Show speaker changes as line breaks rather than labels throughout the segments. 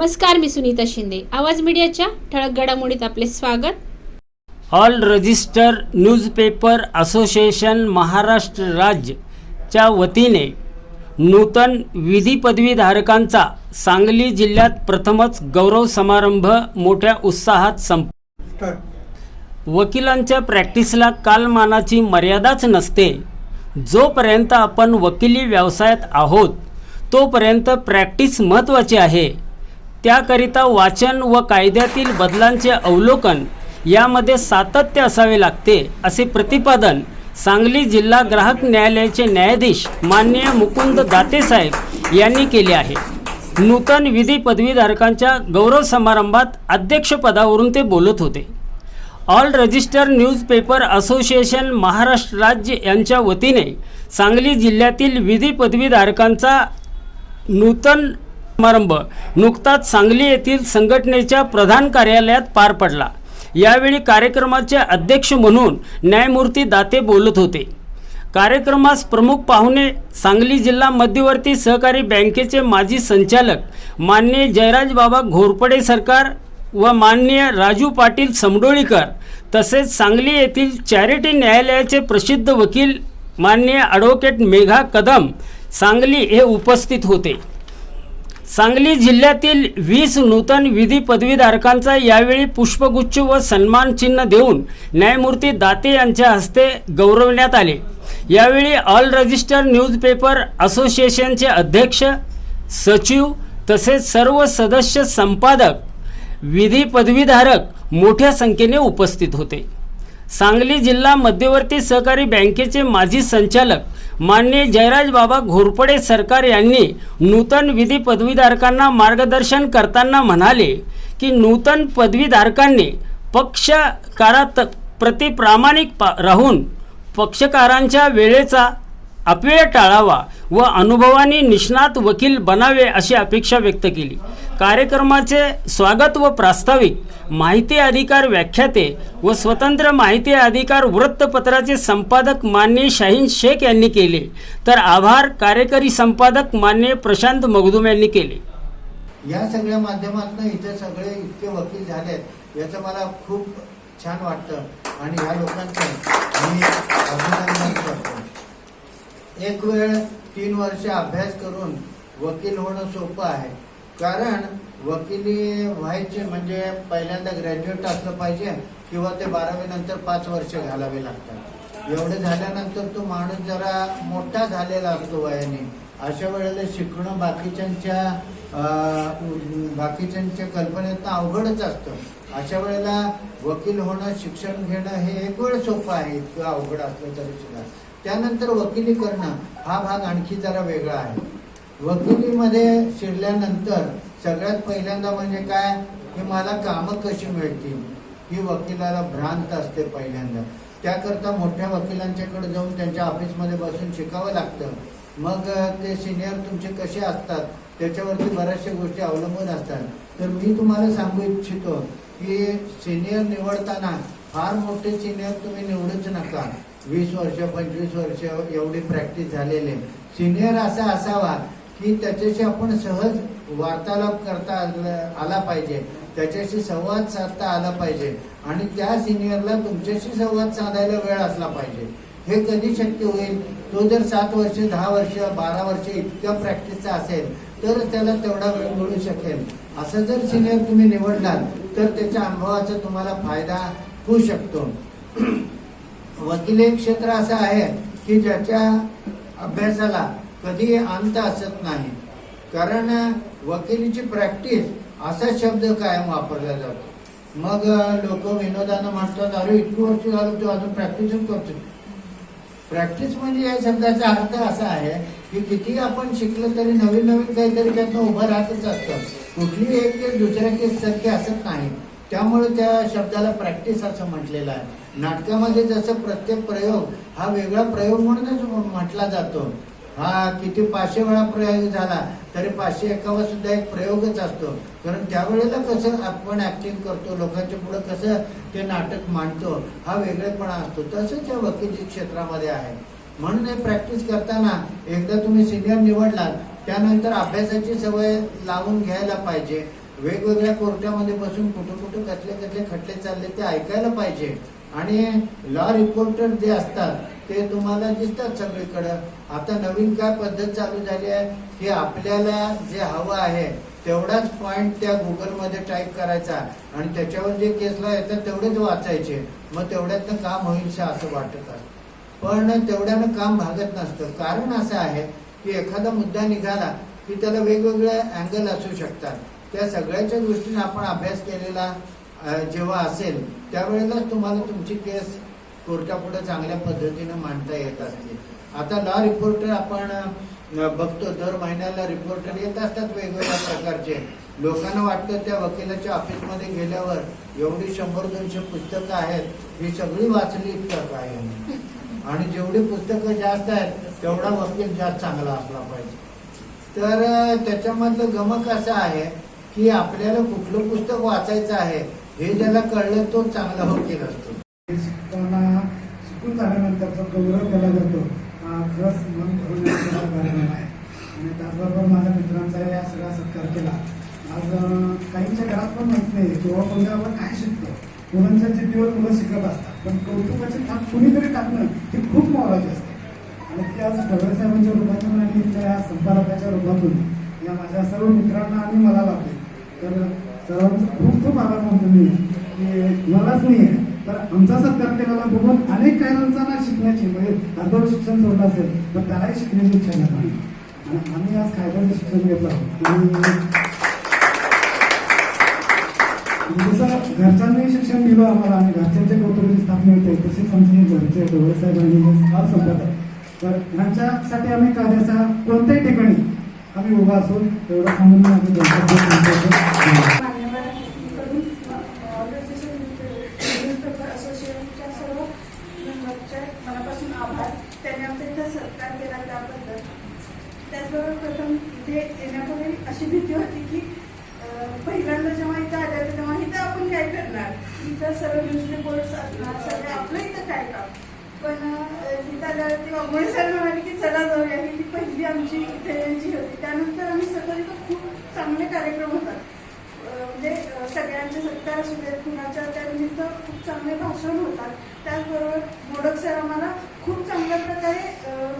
नमस्कार मी सुनीता शिंदे. आवाज मीडियाच्या ठळक घडामोडीत आपले स्वागत.
All register newspaper association Maharashtra राज्यच्या वतीने नूतन विधी पदवीधारकांचा सांगली जिल्ह्यात प्रथमच गौरव समारंभ मोठ्या उत्साहात संप वकिलांच्या प्रॅक्टिसला कालमानाची मर्यादाच नसते. जोपर्यंत आपण वकिली व्यवसायात आहोत तोपर्यंत प्रॅक्टिस महत्त्वाची आहे. त्याकरिता वाचन व कायद्यातील बदलांचे अवलोकन यामध्ये सातत्य असावे लागते असे प्रतिपादन सांगली जिल्हा ग्राहक न्यायालयाचे न्यायाधीश माननीय मुकुंद दातेसाहेब यांनी केले आहे. नूतन विधी पदवीधारकांच्या गौरव समारंभात अध्यक्षपदावरून ते बोलत होते. All register newspaper association Maharashtra राज्य यांच्या वतीने सांगली जिल्ह्यातील विधी पदवीधारकांचा नूतन समारंभ. नुकताच सांगली येथील संघटनेच्या प्रधान कार्यालयात पार पडला. यावेळी कार्यक्रमाचे अध्यक्ष म्हणून न्यायमूर्ती दाते बोलत होते. कार्यक्रमास प्रमुख पाहुणे सांगली जिल्हा मध्यवर्ती सहकारी बँकेचे माजी संचालक माननीय जयराज बाबा घोरपडे सरकार व माननीय राजू पाटील समडोळीकर तसेच सांगली येथील चॅरिटी न्यायालयाचे प्रसिद्ध वकील माननीय ॲडव्होकेट मेघा कदम सांगली हे उपस्थित होते. सांगली जिल्ह्यातील वीस नूतन विधी पदवीधारकांचा यावेळी पुष्पगुच्छ व सन्मान चिन्ह देऊन न्यायमूर्ती दाते यांच्या हस्ते गौरवण्यात आले. यावेळी ऑल रजिस्टर न्यूजपेपर असोसिएशनचे अध्यक्ष सचिव तसेच सर्व सदस्य संपादक विधी पदवीधारक मोठ्या संख्येने उपस्थित होते. सांगली जिल्हा मध्यवर्ती सहकारी बँकेचे माजी संचालक माननीय जयराज बाबा घोरपडे सरकार यांनी नूतन विधी पदवीधारकांना मार्गदर्शन करताना म्हणाले की नूतन पदवीधारकांनी पक्षकारात प्रति प्रामाणिक पा राहून पक्षकारांच्या वेळेचा अपव्यय टाळावा व अनुभवाने निष्णात वकील बनावे अशी अपेक्षा व्यक्त केली. कार्यक्रमाचे स्वागत व प्रास्ताविक माहिती अधिकार व्याख्याते व स्वतंत्र माहिती अधिकार वृत्तपत्राचे संपादक मान्य शाहीन शेख यांनी केले. तर आभार कार्यकारी संपादक मान्य प्रशांत मगदूम यांनी केले.
या सगळ्या माध्यमातून इथे सगळे इतके वकील झालेत याचं मला खूप छान वाटतं आणि ह्या लोकांचं मी अभिनंदन करतो. एक वेळ तीन वर्ष अभ्यास करून वकील होणं सोपं आहे. कारण वकिली व्हायचे म्हणजे पहिल्यांदा ग्रॅज्युएट असलं पाहिजे किंवा ते बारावी नंतर पाच वर्ष घालावे लागतात. एवढे झाल्यानंतर तो माणूस जरा मोठा झालेला असतो वयाने. अशा वेळेला शिकणं बाकीच्यांच्या बाकीच्यांच्या कल्पनेतनं अवघडच असतं. अशा वेळेला वकील होणं शिक्षण घेणं हे एक वेळ सोपं आहे इतकं अवघड असलं तरी सुद्धा. त्यानंतर वकिली करणं हा भाग आणखी जरा वेगळा आहे. वकिलीमध्ये शिरल्यानंतर सगळ्यात पहिल्यांदा म्हणजे काय? की मला कामं कशी मिळतील? ही वकिलाला भ्रांत असते पहिल्यांदा. त्याकरता मोठ्या वकिलांच्याकडे जाऊन त्यांच्या ऑफिसमध्ये बसून शिकावं लागतं. मग ते सिनियर तुमचे कसे असतात? त्याच्यावरती बऱ्याचशा गोष्टी अवलंबून असतात. तर मी तुम्हाला सांगू इच्छितो की सिनियर निवडताना फार मोठे सिनियर तुम्ही निवडूच नका. वीस वर्ष पंचवीस वर्ष एवढी प्रॅक्टिस झालेली. सिनियर असा असावा की त्याच्याशी आपण सहज वार्तालाप करता आलं- आला पाहिजे. त्याच्याशी संवाद साधता आला पाहिजे. आणि त्या सिनियरला तुमच्याशी संवाद साधायला वेळ असला पाहिजे. हे कधी शक्य होईल? तो जर सात वर्ष दहा वर्ष बारा वर्ष इतक्या प्रॅक्टिसचा असेल तर त्याला तेवढा वेळ मिळू शकेल. असं जर सिनियर तुम्ही निवडलात तर त्याच्या अनुभवाचा तुम्हाला फायदा होऊ शकतो. वकिली एक क्षेत्र असं आहे की ज्याच्या अभ्यासाला कधी अंत असत नाही. कारण वकिलीची प्रॅक्टिस असा शब्द कायम वापरला जातो. मग लोक विनोदानं म्हणतात अरे इतकी वर्ष झालं तू अजून प्रॅक्टिसच करतो प्रॅक्टिस म्हणजे या शब्दाचा अर्थ असा आहे की किती आपण शिकलं तरी नवीन नवीन काहीतरी त्यांना उभं राहतच असतं. कुठली एक केस दुसऱ्या केस सारखी असत नाही. त्यामुळे त्या शब्दाला प्रॅक्टिस असं म्हटलेलं आहे. नाटकामध्ये जसं प्रत्येक प्रयोग हा वेगळा प्रयोग म्हणूनच म्हटला जातो. हा किती पाचशे वेळा प्रयोग झाला तरी पाचशे एकावर सुद्धा एक प्रयोगच असतो. कारण त्यावेळेला कसं आपण ऍक्टिंग करतो लोकांच्या पुढे कसं ते नाटक मांडतो हा वेगळेपणा असतो. तसंच या वकिली क्षेत्रामध्ये आहे. म्हणून हे प्रॅक्टिस करताना एकदा तुम्ही सिनियर निवडलात त्यानंतर अभ्यासाची सवय लावून घ्यायला पाहिजे. वेगवेगळ्या कोर्टामध्ये बसून कुठं कुठं कसले कसले खटले चालले ते ऐकायला पाहिजे. आणि लॉ रिपोर्टर जे असतात ते तुम्हाला दिसतात सगळीकडं. आता नवीन काय पद्धत चालू झाली आहे की आपल्याला जे हवं आहे तेवढाच पॉइंट त्या गुगलमध्ये टाईप करायचा. आणि त्याच्यावर जे केसला येतात तेवढेच वाचायचे. मग तेवढ्यातनं काम होईल असं वाटत पण तेवढ्यानं काम भागत नसतं. कारण असं आहे की एखादा मुद्दा निघाला की त्याला वेगवेगळे अँगल असू शकतात. त्या सगळ्याच्या दृष्टीने आपण अभ्यास केलेला जेव्हा असेल त्यावेळेलाच तुम्हाला तुमची केस कोर्टापुढे चांगल्या पद्धतीनं मांडता येत असते आता लॉ रिपोर्टर आपण बघतो दर महिन्याला रिपोर्टर येत असतात वेगवेगळ्या प्रकारचे. लोकांना वाटतं त्या वकिलाच्या ऑफिसमध्ये गेल्यावर एवढी शंभर दोनशे पुस्तकं आहेत ही सगळी वाचली तर काय? आणि जेवढी पुस्तकं जास्त आहेत तेवढा वकील जास्त चांगला असला पाहिजे. तर त्याच्यामधलं गमक असं आहे की आपल्याला कुठलं पुस्तक वाचायचं आहे हे ज्याला कळलं तो चांगला हो वकील असतो.
शिकताना शिकून झाल्यानंतरचा गौरव केला जातो. खरंच मन भरून येण्याचा कार्यक्रम आहे. आणि त्याचबरोबर माझ्या मित्रांचाही हा सगळा सत्कार केला. आज काहींच्या घरात पण माहीत नाही किंवा कोणत्या आपण काय शिकतो. मुलांच्या जिद्दीवर मुलं शिकत असतात. पण कौतुकाची थाप कुणीतरी टाकणं हे खूप मोलाचे असते. आणि ते आज ढवळे साहेबांच्या रूपातून आणि त्या संपादकाच्या रूपातून या माझ्या सर्व मित्रांना आणि मला लाभले तर सर्वांचं खूप खूप आभार मानतो मी. की मलाच नाही आहे तर आमचा सत्कार केलेला बघून अनेक कायदांना शिकण्याची म्हणजे अर्धवट शिक्षण सोडलं असेल पण त्यालाही शिकण्याची इच्छा निर्माण आणि आम्ही आज कायद्याचं शिक्षण घेतलं. आणि जसं घरच्यांनी शिक्षण दिलं आम्हाला आणि घरच्यांच्या कौतुकाची स्थापना होते तसेच आमचे घरचे डोळे साहेब आणि फार संपत आहे. तर ह्यांच्यासाठी आम्ही कायद्याचा कोणत्याही ठिकाणी आम्ही उभा असू एवढं सांगून आम्ही
मनापासून आभार त्यांनी आमचा इथं सत्कार केला त्याबद्दल त्याचबरोबर प्रथम इथे येण्यापूर्वी अशी भीती होती की पहिल्यांदा जेव्हा इथं आले तेव्हा इथं आपण काय करणार. इथं सर्व न्यूज रिपोर्ट्स असणार सगळे आपलं इथं काय काम? पण अं, इथं आल्यावरती सर म्हणाले की चला जाऊया ही ती पहिली आमची इथे यायची होती त्यानंतर आम्ही सकाळी इथं खूप चांगले कार्यक्रम होतात म्हणजे सगळ्यांचे सत्कार असू देत कुणाच्या त्यानिमित्त खूप चांगले भाषण होतात त्याचबरोबर मोडक सर आम्हाला खूप चांगल्या प्रकारे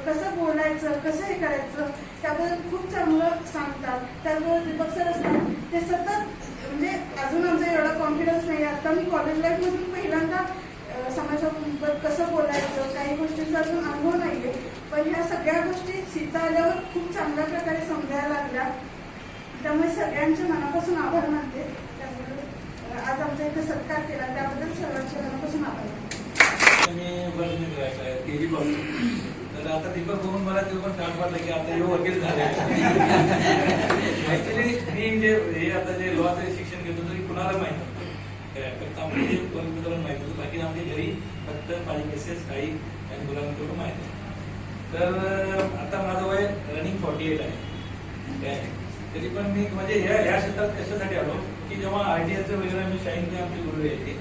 कसं बोलायचं कसं हे करायचं त्याबद्दल खूप चांगलं सांगतात त्याचबरोबर दीपक सर असतात ते सतत म्हणजे अजून आमचा एवढा कॉन्फिडन्स नाही आता मी कॉलेज लाईफमधून पहिल्यांदा समाजासोबत कसं बोलायचं काही गोष्टींचा अजून अनुभव नाही आहे पण ह्या सगळ्या गोष्टी सीता आल्यावर खूप चांगल्या प्रकारे समजायला लागल्या. त्यामुळे सगळ्यांचे मनापासून आभार मानते. त्यामुळे आज आमचा इथे सत्कार केला त्याबद्दल सर्वांचे मनापासून आभार मानते.
तर आता दीपक बघून मला ते पण काम वाटलं की आता हे वकील झाले. ऍक्च्युली मी जे हे आता जे लॉचं शिक्षण घेतो तरी कुणाला माहीत करता म्हणजे दोन मुलांना माहिती परंपरा होतं. बाकी आमच्या घरी फक्त माझे केसेस काही काही मुलांकडून माहिती तर आता माझं वय रनिंग फॉर्टी एट आहे? तरी पण मी म्हणजे ह्या ह्या क्षेत्रात कशासाठी आलो? की जेव्हा आय टी आयचं वगैरे मी शाईन आमची गुरु यायचे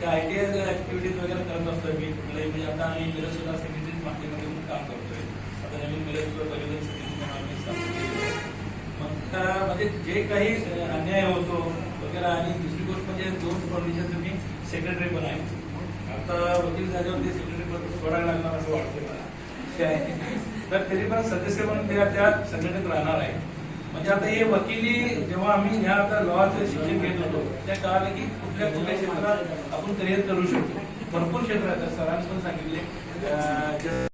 त्या आय टी आय ऍक्टिव्हिटीज वगैरे करत असतो मी. कुठल्याही म्हणजे आता आम्ही मिरज सुद्धा सेक्रेटरी माध्यमामध्ये काम करतोय. आता नवीन मिरज परिवर्तन समिती आम्ही स्थापन केलेली मग म्हणजे जे काही अन्याय होतो वगैरे आणि दुसरी म्हणजे दोन कंडिशन तुम्ही सेक्रेटरी पण आहे आता वकील झाल्यावर ते सेक्रेटरी पद सोडायला लागणार असं वाटतंय मला. तर तरी पण सदस्य म्हणून त्या त्या संघटनेत राहणार आहे. म्हणजे आता हे वकिली जेव्हा आम्ही ह्या आता लॉचं शिक्षण घेत होतो त्या कळालं की कुठल्या कुठल्या क्षेत्रात आपण करिअर करू शकतो. भरपूर क्षेत्र आहेत सरांनी पण सांगितले.